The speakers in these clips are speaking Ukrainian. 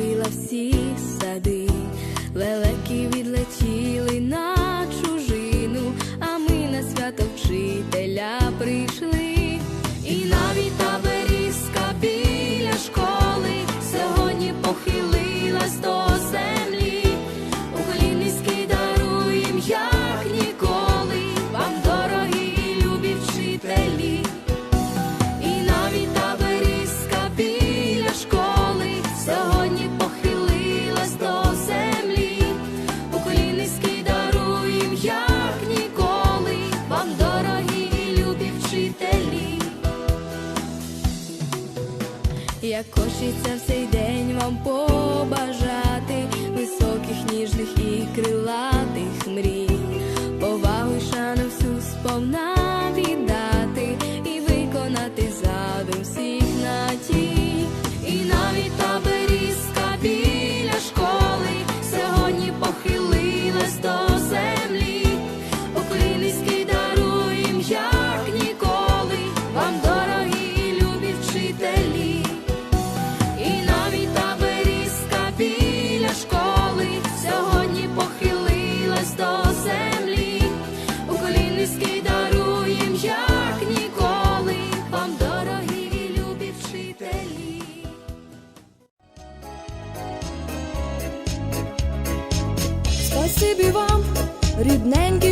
Освітила всі сади.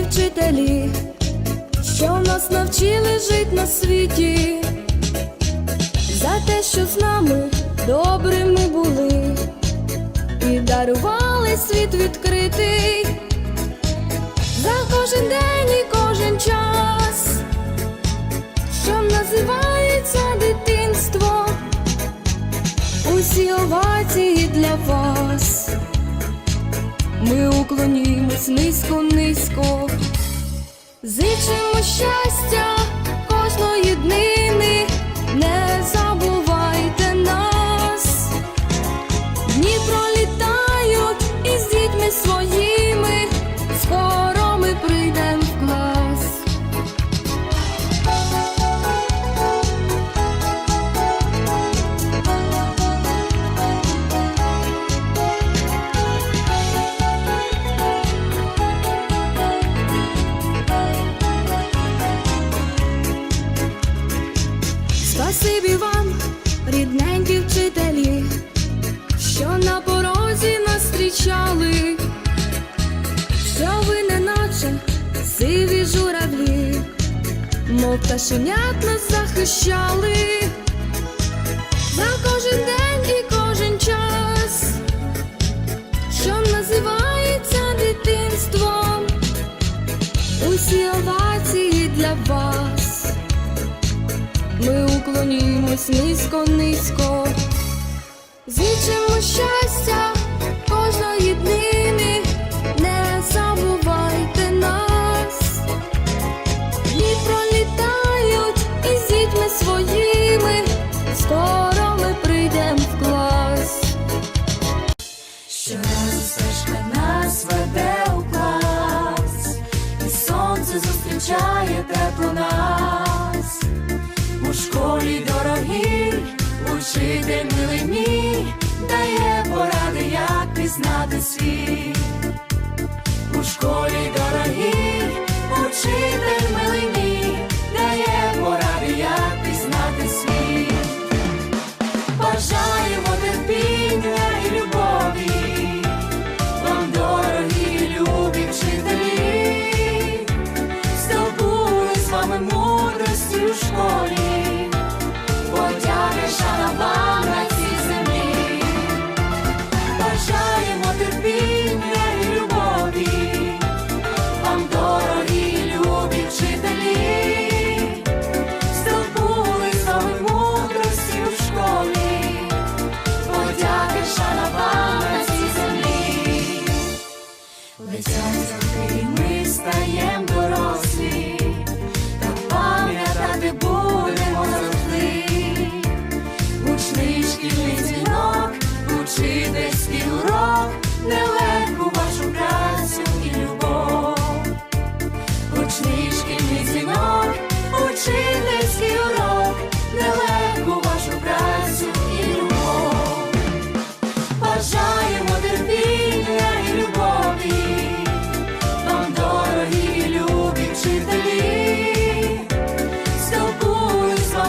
Вчителі, що нас навчили жить на світі, за те, що з нами добрими були, і дарували світ відкритий, за кожен день і кожен час, що називається дитинство. Усі овації для вас. Ми уклонімось низько, низько, зичимо щастя кожної днини, не забувайте нас. Дні пролітають із дітьми своїми, Спасибі вам, рідненькі вчителі, що на порозі нас зустрічали, що ви неначе сиві журавлі, мов пташенят нас захищали, за кожен день Ми низько, низько, зичимо щастя You.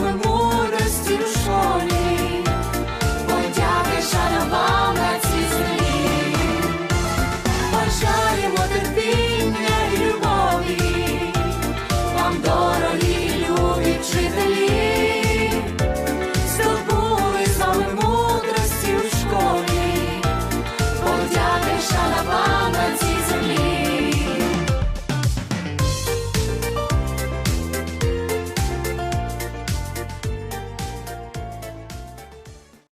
I'm.